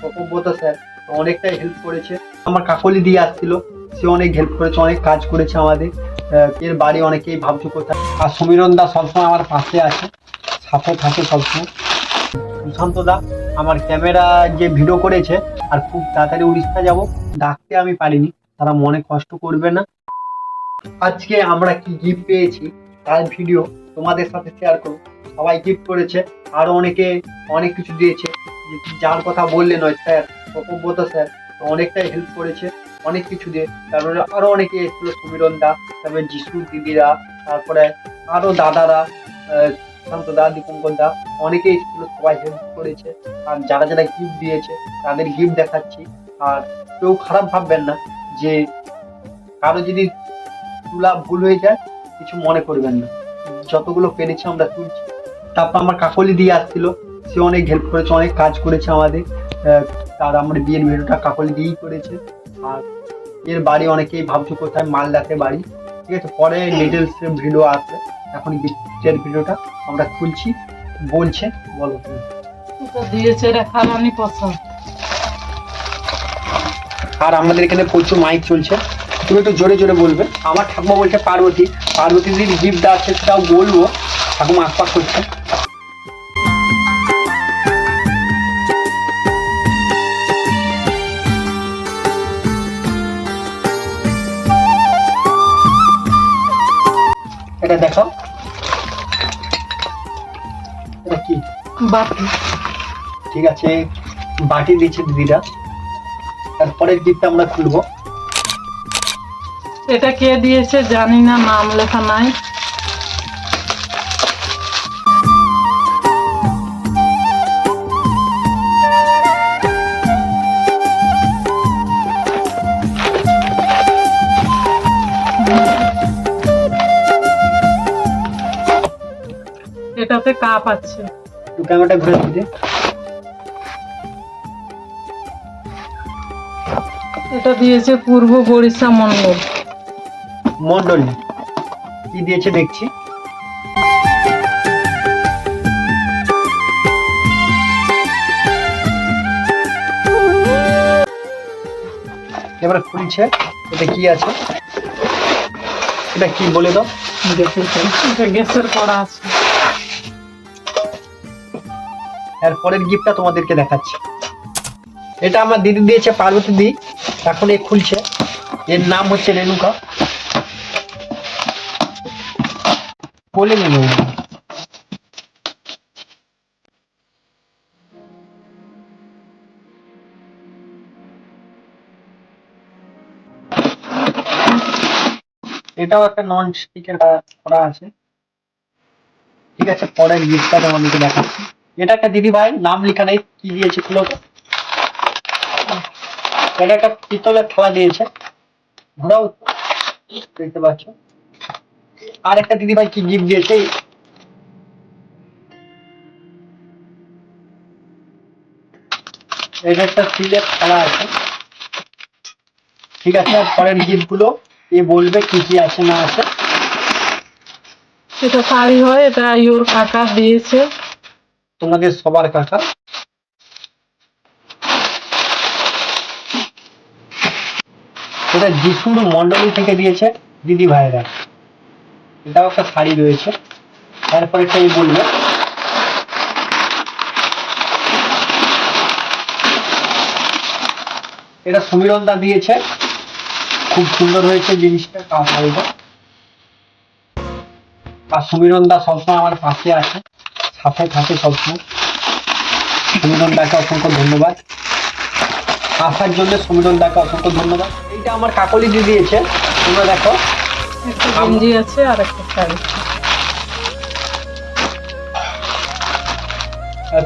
প্রকব্যতা sir অনেকটাই help করেছে। আমার কাকলি দিয়ে আসছিল, সে অনেক হেল্প করেছে, অনেক কাজ করেছে আমাদের। এর বাড়ি অনেকেই ভাবছ কোথায়। আর সমীরণ দা সবসময় আমার পাশে আছে, সাথে থাকে সবসময়। সুশান্ত দা, আমার ক্যামেরা যে ভিডিও করেছে, আর খুব তাড়াতাড়ি উড়িষ্যা যাব, ডাকতে আমি পারিনি, তারা মনে কষ্ট করবে না। আজকে আমরা কি গিফট পেয়েছি, তার ভিডিও তোমাদের সাথে শেয়ার করব। সবাই গিফট করেছে, আরও অনেকে অনেক কিছু দিয়েছে। যার কথা বললেন ওই স্যার প্রকব্যতা স্যার অনেকটাই হেল্প করেছে অনেক কিছু দিয়ে। তারপরে আরও অনেকে এসেছিল সমীরণ দা তারপরে যিশু দিদিরা তারপরে আরও দাদারা আহ, শান্ত দা দীপঙ্কর দা অনেকে এসেছিল সবাই হেল্প করেছে। আর যারা যারা গিফট দিয়েছে তাদের গিফট দেখাচ্ছি। আর কেউ খারাপ ভাববেন না যে কারও যদি তুলা ভুল হয়ে যায় কিছু মনে করবেন না। যতগুলো পেরেছি আমরা তুলছি। তারপর আমার কাকলি দিয়ে আসছিল সে অনেক হেল্প করেছে অনেক কাজ করেছে আমাদের। তার আমার বিয়ের ভিডিওটা কাকলি দিয়েই করেছে। আর এর বাড়ি অনেকেই ভাবছ কোথায়? মালদাতে বাড়ি। ঠিক আছে? পরে ডিটেলস ভিডিও আসবে এখন গিফটের ভিডিওটা আমরা খুলছি বলছে বলো তুমি। দিয়েছে রে খালানি পছন্দ। আর আমাদের এখানে প্রচুর মাইক চলছে। তুমি একটু জোরে জোরে বলবে। আমার ঠাকুমা বলছে পার্বতী। পার্বতী দিদির গিফট আছে সেটাও বলব। ঠাকুমা আশপাশ করছে এটা দেখো। এটা কি? বাটি। ঠিক আছে বাটি দিচ্ছে দিদিরা। তারপরের গিফট আমরা খুলবো। এটা কে দিয়েছে জানি না নাম লেখা নাই। কাপ একটু ক্যামেরাটা ঘুরে দিতে এটা দিয়েছে পূর্ব বরিশা মন্ডল। মন্ডলী। কি দিয়েছে দেখছি। এবার খুলছে। এটা কি আছে? এটা কি বলে দাও। গ্যাসের কড়া আছে। এর পরের গিফটটা তোমাদেরকে দেখাচ্ছি। এটা আমার দিদি দিয়েছে, পার্বতী দি। এখন এ খুলছে। এর নাম হচ্ছে রেণুকা। বলে এটাও একটা নন স্টিকের করা আছে। ঠিক আছে, পরের গিফটটা তোমাদেরকে দেখাচ্ছি। এটা একটা দিদি ভাই, নাম লেখা নেই, কি দিয়েছে তো। এটা একটা পিতলের থালা দিয়েছে। ঘোরাও, দেখতে পাচ্ছ। আর একটা দিদি ভাই কি গিফট দিয়েছে? এটা একটা স্টিলের থালা আছে। ঠিক আছে পরের গিফটগুলো এ বলবে, কি কি আছে, না আছে। এটা শাড়ি হয়, এটা ইউর কাকা দিয়েছে। তোমাদের সবার কাকা এটা যিশুর মন্ডলী থেকে দিয়েছে দিদি ভাইরা এটাও একটা শাড়ি রয়েছে। তারপরে এই বলবে। এটা সমীরণ দা দিয়েছে। খুব সুন্দর হয়েছে জিনিসটা শাড়িটা আর সমীরণ দা সবসময় আমার পাশে আছে। সাথে থাকে সবসময়। সমীরণ দাকে অসংখ্য ধন্যবাদ। আসার জন্য সমীরণ দাকে অসংখ্য ধন্যবাদ। এইটা আমার কাকলি দিয়ে দিয়েছে। তোমরা দেখো। একটা গেঞ্জি আছে আর একটা শাড়ি।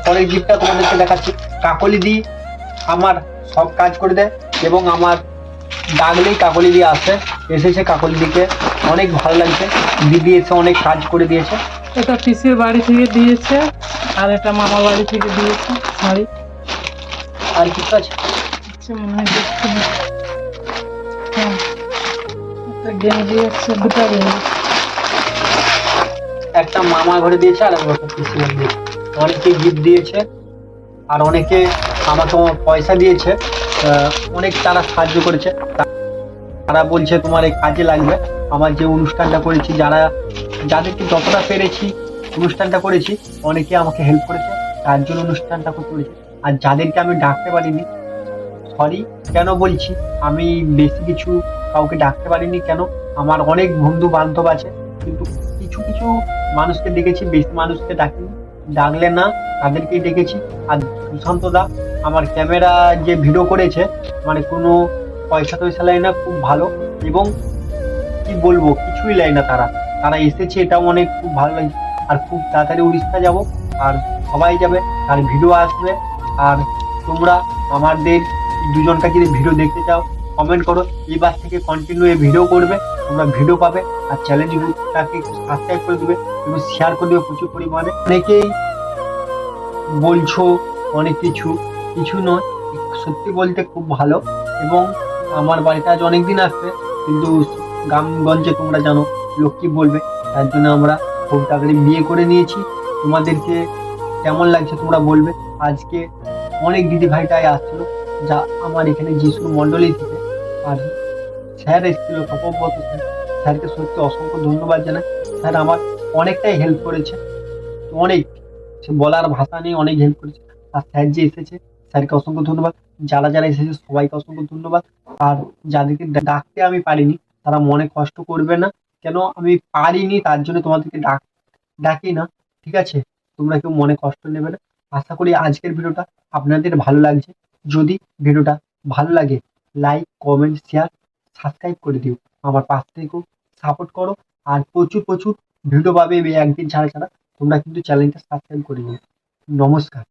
পরের গিফটটা তোমাদেরকে দেখাচ্ছি। কাকলি দি আমার সব কাজ করে দেয় এবং আমার ডাকলেই কাকলি দিয়ে আসে। এসেছে কাকলি দিকে। অনেক ভালো লাগছে। দিদি এসে অনেক কাজ করে দিয়েছে। এটা পিসির বাড়ি থেকে দিয়েছে আর এটা মামা বাড়ি থেকে দিয়েছে শাড়ি আর কি আছে আচ্ছা মনে হয় দেখছি না। হ্যাঁ একটা গেঞ্জি আছে দুটা গেঞ্জি একটা মামা ঘরে দিয়েছে আর একটা পিসি ঘরে দিয়েছে। অনেকে গিফট দিয়েছে আর অনেকে আমাকে পয়সা দিয়েছে অনেক তারা সাহায্য করেছে। তারা বলছে তোমার এই কাজে লাগবে। আমার যে অনুষ্ঠানটা করেছি যারা যাদেরকে যতটা পেরেছি, অনুষ্ঠানটা করেছি, অনেকে আমাকে হেল্প করেছে, তার জন্য অনুষ্ঠানটা করতে পেরেছি। আর যাদেরকে আমি ডাকতে পারিনি সরি কেন বলছি? আমি বেশি কিছু কাউকে ডাকতে পারিনি কেন? আমার অনেক বন্ধু বান্ধব আছে, কিন্তু কিছু কিছু মানুষকে ডেকেছি, বেশি মানুষকে ডাকিনি। ডাকলে না, তাদেরকেই ডেকেছি। আর সুশান্ত দা, আমার ক্যামেরা যে ভিডিও করেছে মানে কোনো পয়সা টয়সা নেয় না, খুব ভালো। এবং কি বলব, কিছুই নেয় না তারা। তারা এসেছে, এটাও অনেক খুব ভালো লাগছে। আর খুব তাড়াতাড়ি উড়িষ্যা যাব, আর সবাই যাবে, আর ভিডিও আসবে, আর তোমরা আমাদের দুজনকে যদি ভিডিও দেখতে চাও কমেন্ট করো এবার থেকে কন্টিনিউ এই ভিডিও করবে, তোমরা ভিডিও পাবে, আর চ্যানেলটাকে সাবস্ক্রাইব করে দেবে, এবং শেয়ার করে দেবে প্রচুর পরিমাণে। অনেকেই বলছো অনেক কিছু কিছু নয়, সত্যি বলতে খুব ভালো, এবং আমার বাড়িতে আজ অনেক দিন আসবে, কিন্তু গ্রামগঞ্জে তোমরা জানো লোক কি বলবে, তার জন্য আমরা খুব তাড়াতাড়ি বিয়ে করে নিয়েছি। তোমাদেরকে কেমন লাগছে তোমরা বলবে। আজকে অনেক দিদি ভাইটাই আসছিল, যা আমার এখানে যিশুর মণ্ডলী থেকে। আর স্যার এসেছিল তপব্রত স্যার। স্যারকে সত্যি অসংখ্য ধন্যবাদ জানাই। স্যার আমার অনেকটাই হেল্প করেছে। অনেক, সে বলার ভাষা নিয়ে অনেক হেল্প করেছে। আর স্যার যে এসেছে, স্যারকে অসংখ্য ধন্যবাদ। যারা যারা এসেছে, সবাইকে অসংখ্য ধন্যবাদ। আর যাদেরকে ডাকতে আমি পারিনি, তারা মনে কষ্ট করবে না। কেন আমি পারিনি? তার জন্য তোমাদেরকে ডাক, ডাকি না, ঠিক আছে? তোমরা কেউ মনে কষ্ট নেবে না। আশা করি আজকের ভিডিওটা আপনাদের ভালো লাগছে। যদি ভিডিওটা ভালো লাগে লাইক কমেন্ট শেয়ার সাবস্ক্রাইব করে দিও। আমার পাশ থেকেও সাপোর্ট করো। আর প্রচুর প্রচুর ভিডিও পাবে এই একদিন ছাড়া ছাড়া। তোমরা কিন্তু চ্যানেলটা সাবস্ক্রাইব করে নিও। নমস্কার।